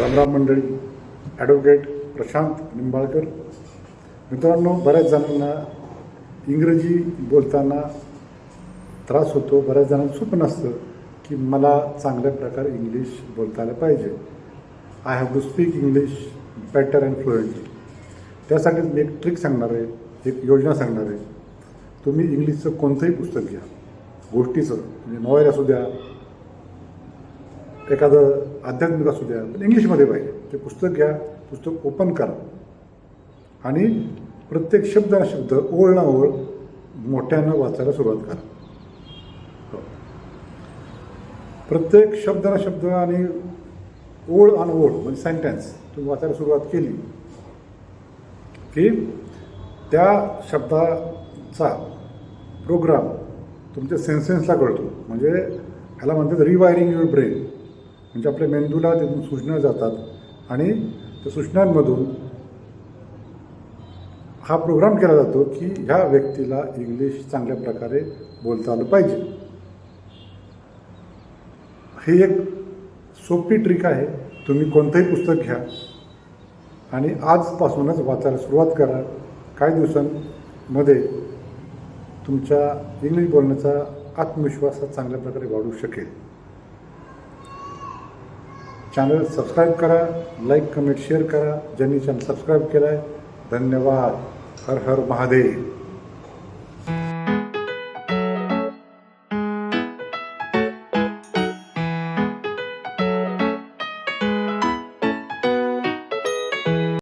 रामराम मंडळी ॲडव्होकेट प्रशांत निंबाळकर. मित्रांनो बऱ्याच जणांना इंग्रजी बोलताना त्रास होतो. बऱ्याच जणांना स्वप्न असतं की मला चांगल्या प्रकारे इंग्लिश बोलता आलं पाहिजे. I have to speak English better and fluently त्यासाठी मी एक ट्रिक सांगणार आहे एक योजना सांगणार आहे. तुम्ही इंग्लिशचं कोणतंही पुस्तक घ्या. गोष्टीचं म्हणजे नॉवेल असू द्या एखादं आध्यात्मिक असू द्या पण इंग्लिशमध्ये पाहिजे. ते पुस्तक घ्या पुस्तक ओपन करा. आणि प्रत्येक शब्द ना शब्द ओळ ना ओळ मोठ्यानं वाचायला सुरुवात करा. हो. प्रत्येक शब्द ना शब्द आणि ओळ आणि ओळ म्हणजे सेंटेन्स तुम्ही वाचायला सुरुवात केली की त्या शब्दाचा प्रोग्राम तुमच्या सेन्सेन्सला कळतो. म्हणजे ह्याला म्हणतात रिवायरिंग युअर ब्रेन म्हणजे आपल्या मेंदूला तिथून सूचना जातात आणि त्या सूचनांमधून हा प्रोग्राम केला जातो की ह्या व्यक्तीला इंग्लिश चांगल्या प्रकारे बोलता आलं पाहिजे. ही एक सोपी ट्रिक आहे. तुम्ही कोणतंही पुस्तक घ्या आणि आजपासूनच वाचायला सुरुवात करा. काही दिवसांमध्ये तुमच्या इंग्लिश बोलण्याचा आत्मविश्वास हा चांगल्या प्रकारे वाढू शकेल. चॅनल सबस्क्राईब करा लाईक कमेंट शेअर करा ज्यांनी चॅनल सबस्क्राईब केला आहे धन्यवाद. हर हर महादेव.